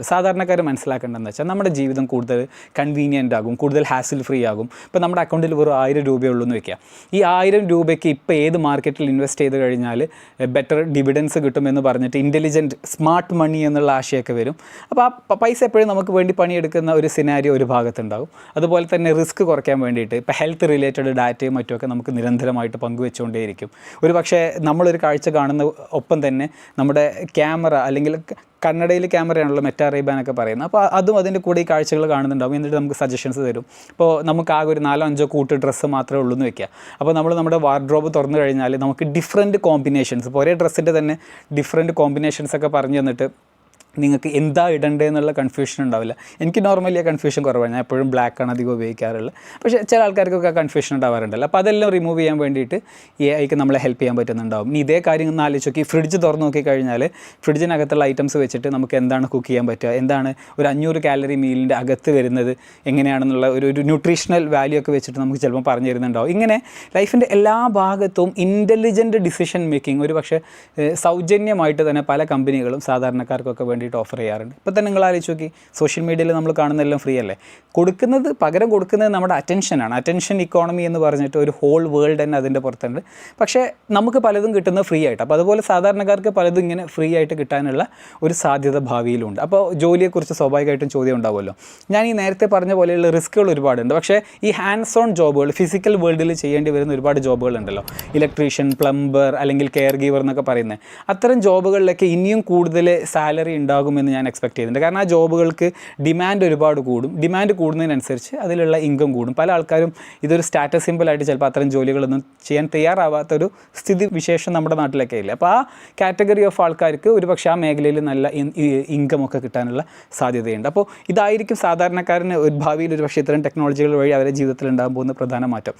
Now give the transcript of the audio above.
സാധാരണക്കാർ മനസ്സിലാക്കേണ്ടതെന്ന് വെച്ചാൽ നമ്മുടെ ജീവിതം കൂടുതൽ കൺവീനിയന്റ് ആകും കൂടുതൽ ഹാസിൽ ഫ്രീ ആകും. ഇപ്പോൾ നമ്മുടെ അക്കൗണ്ടിൽ വെറും ആയിരം രൂപയുള്ളൂ എന്ന് വെക്കുക ഈ ആയിരം രൂപയ്ക്ക് ഇപ്പോൾ ഏത് മാർക്കറ്റിൽ ഇൻവെസ്റ്റ് ചെയ്ത് കഴിഞ്ഞാൽ ബെറ്റർ ഡിവിഡൻസ് കിട്ടുമെന്ന് പറഞ്ഞിട്ട് ഇന്റലിജന്റ് സ്മാർട്ട് മണി എന്നുള്ള ആശയമൊക്കെ വരും. അപ്പോൾ ആ പൈസ എപ്പോഴും നമുക്ക് വേണ്ടി പണിയെടുക്കുന്ന ഒരു സിനാരിയോ ഒരു ഭാഗത്തുണ്ടാകും. അതുപോലെ തന്നെ റിസ്ക് കുറയ്ക്കാൻ വേണ്ടിയിട്ട് ഇപ്പോൾ ഹെൽത്ത് റിലേറ്റഡ് ഡാറ്റയും മറ്റുമൊക്കെ നമുക്ക് നിരന്തരമായിട്ട് പങ്കുവെച്ചുകൊണ്ടേയിരിക്കും. ഒരു പക്ഷേ നമ്മളൊരു കാഴ്ച കാണുന്ന ഒപ്പം തന്നെ നമ്മുടെ ക്യാമറ അല്ലെങ്കിൽ ക- കണ്ണടയിൽ ക്യാമറയാണല്ലോ മെറ്റാ റൈബാനൊക്കെ പറയുന്നത്. അപ്പോൾ അതും അതിന്റെ കൂടെ ഈ കാഴ്ചകൾ കാണുന്നുണ്ടാവും. എന്നിട്ട് നമുക്ക് സജഷൻസ് തരും. ഇപ്പോൾ നമുക്ക് ആകെ ഒരു നാലോ അഞ്ചോ കൂട്ട് ഡ്രസ്സ് മാത്രമേ ഉള്ളൂ എന്ന് വെക്കുക. അപ്പോൾ നമ്മൾ നമ്മുടെ വാർഡ്രോബ് തുറന്നു കഴിഞ്ഞാൽ നമുക്ക് ഡിഫറെന്റ് കോമ്പിനേഷൻസ് ഇപ്പോൾ ഒരേ ഡ്രസ്സിന്റെ തന്നെ ഡിഫറെന്റ് കോമ്പിനേഷൻസ് ഒക്കെ പറഞ്ഞു തന്നിട്ട് നിങ്ങൾക്ക് എന്താ ഇടണ്ടേ എന്നുള്ള കൺഫ്യൂഷൻ ഉണ്ടാവില്ല. എനിക്ക് നോർമലി ആ കൺഫ്യൂഷൻ കുറവാണ്. ഞാൻ എപ്പോഴും ബ്ലാക്ക് ആണ് അധികം ഉപയോഗിക്കാറുള്ളത്. പക്ഷേ ചില ആൾക്കാർക്കൊക്കെ ആ കൺഫ്യൂഷൻ ഉണ്ടാവാറുണ്ടല്ലോ. അപ്പോൾ അതെല്ലാം റിമൂവ് ചെയ്യാൻ വേണ്ടിയിട്ട് എ ഐക്ക് നമ്മളെ ഹെൽപ്പ് ചെയ്യാൻ പറ്റുന്നുണ്ടാവും. ഇനി ഇതേ കാര്യം ഒന്ന് ആലോചിച്ച് നോക്കി. ഫ്രിഡ്ജ് തുറന്ന് നോക്കിക്കഴിഞ്ഞാൽ ഫ്രിഡ്ജിനകത്തുള്ള ഐറ്റംസ് വെച്ചിട്ട് നമുക്ക് എന്താണ് കുക്ക് ചെയ്യാൻ പറ്റുക? എന്താണ് ഒരു അഞ്ഞൂറ് കാലറി മീലിന്റെ അകത്ത് വരുന്നത്? എങ്ങനെയാണെന്നുള്ള ഒരു ഒരു ന്യൂട്രീഷണൽ വാല്യൂ ഒക്കെ വെച്ചിട്ട് നമുക്ക് ചിലപ്പോൾ പറഞ്ഞു തരുന്നുണ്ടാവും. ഇങ്ങനെ ലൈഫിന്റെ എല്ലാ ഭാഗത്തും ഇന്റലിജന്റ് ഡിസിഷൻ മേക്കിംഗ് ഒരു പക്ഷേ സൗജന്യമായിട്ട് തന്നെ പല കമ്പനികളും സാധാരണക്കാർക്കൊക്കെ വേണ്ടിയിട്ട് ഓഫർ ചെയ്യാറുണ്ട്. ഇപ്പോൾ തന്നെ നിങ്ങൾ ആലോചിച്ച് നോക്കി സോഷ്യൽ മീഡിയയിൽ നമ്മൾ കാണുന്നതെല്ലാം ഫ്രീ അല്ലേ? കൊടുക്കുന്നത് പകരം കൊടുക്കുന്നത് നമ്മുടെ അറ്റൻഷനാണ് അറ്റൻഷൻ ഇക്കോണമി എന്ന് പറഞ്ഞിട്ട് ഒരു ഹോൾ വേൾഡ് തന്നെ അതിന്റെ പുറത്തുണ്ട്. പക്ഷേ നമുക്ക് പലതും കിട്ടുന്നത് ഫ്രീ ആയിട്ട്. അപ്പോൾ അതുപോലെ സാധാരണക്കാർക്ക് പലതും ഇങ്ങനെ ഫ്രീ ആയിട്ട് കിട്ടാനുള്ള ഒരു സാധ്യത ഭാവിയിലുണ്ട്. അപ്പോൾ ജോലിയെക്കുറിച്ച് സ്വാഭാവികമായിട്ടും ചോദ്യം ഉണ്ടാവുമല്ലോ. ഞാൻ ഈ നേരത്തെ പറഞ്ഞ പോലെയുള്ള റിസ്ക്കുകൾ ഒരുപാടുണ്ട്. പക്ഷേ ഈ ഹാൻഡ്സ് ഓൺ ജോബുകൾ ഫിസിക്കൽ വേൾഡിൽ ചെയ്യേണ്ടി വരുന്ന ഒരുപാട് ജോബുകൾ ഉണ്ടല്ലോ. ഇലക്ട്രീഷ്യൻ പ്ലംബർ അല്ലെങ്കിൽ കെയർ ഗീവർ എന്നൊക്കെ പറയുന്നത്. അത്തരം ജോബുകളിലൊക്കെ ഇനിയും കൂടുതൽ സാലറി ഉണ്ടാകുമെന്ന് ഞാൻ എക്സ്പെക്ട് ചെയ്യുന്നുണ്ട്. കാരണം ആ ജോബുകൾക്ക് ഡിമാൻഡ് ഒരുപാട് കൂടും. ഡിമാൻഡ് കൂടുന്നതിനനുസരിച്ച് അതിലുള്ള ഇൻകം കൂടും. പല ആൾക്കാരും ഇതൊരു സ്റ്റാറ്റസ് സിമ്പിളായിട്ട് ചിലപ്പോൾ അത്തരം ജോലികളൊന്നും ചെയ്യാൻ തയ്യാറാവാത്തൊരു സ്ഥിതി വിശേഷം നമ്മുടെ നാട്ടിലൊക്കെ ഇല്ല. അപ്പോൾ ആ കാറ്റഗറി ഓഫ് ആൾക്കാർക്ക് ഒരുപക്ഷെ ആ മേഖലയിൽ നല്ല ഇൻകം ഒക്കെ കിട്ടാനുള്ള സാധ്യതയുണ്ട്. അപ്പോൾ ഇതായിരിക്കും സാധാരണക്കാരന് ഭാവിയിൽ ഒരു പക്ഷേ ഇത്തരം ടെക്നോളജികൾ വഴി അവരുടെ ജീവിതത്തിൽ ഉണ്ടാകാൻ പോകുന്ന പ്രധാന മാറ്റം.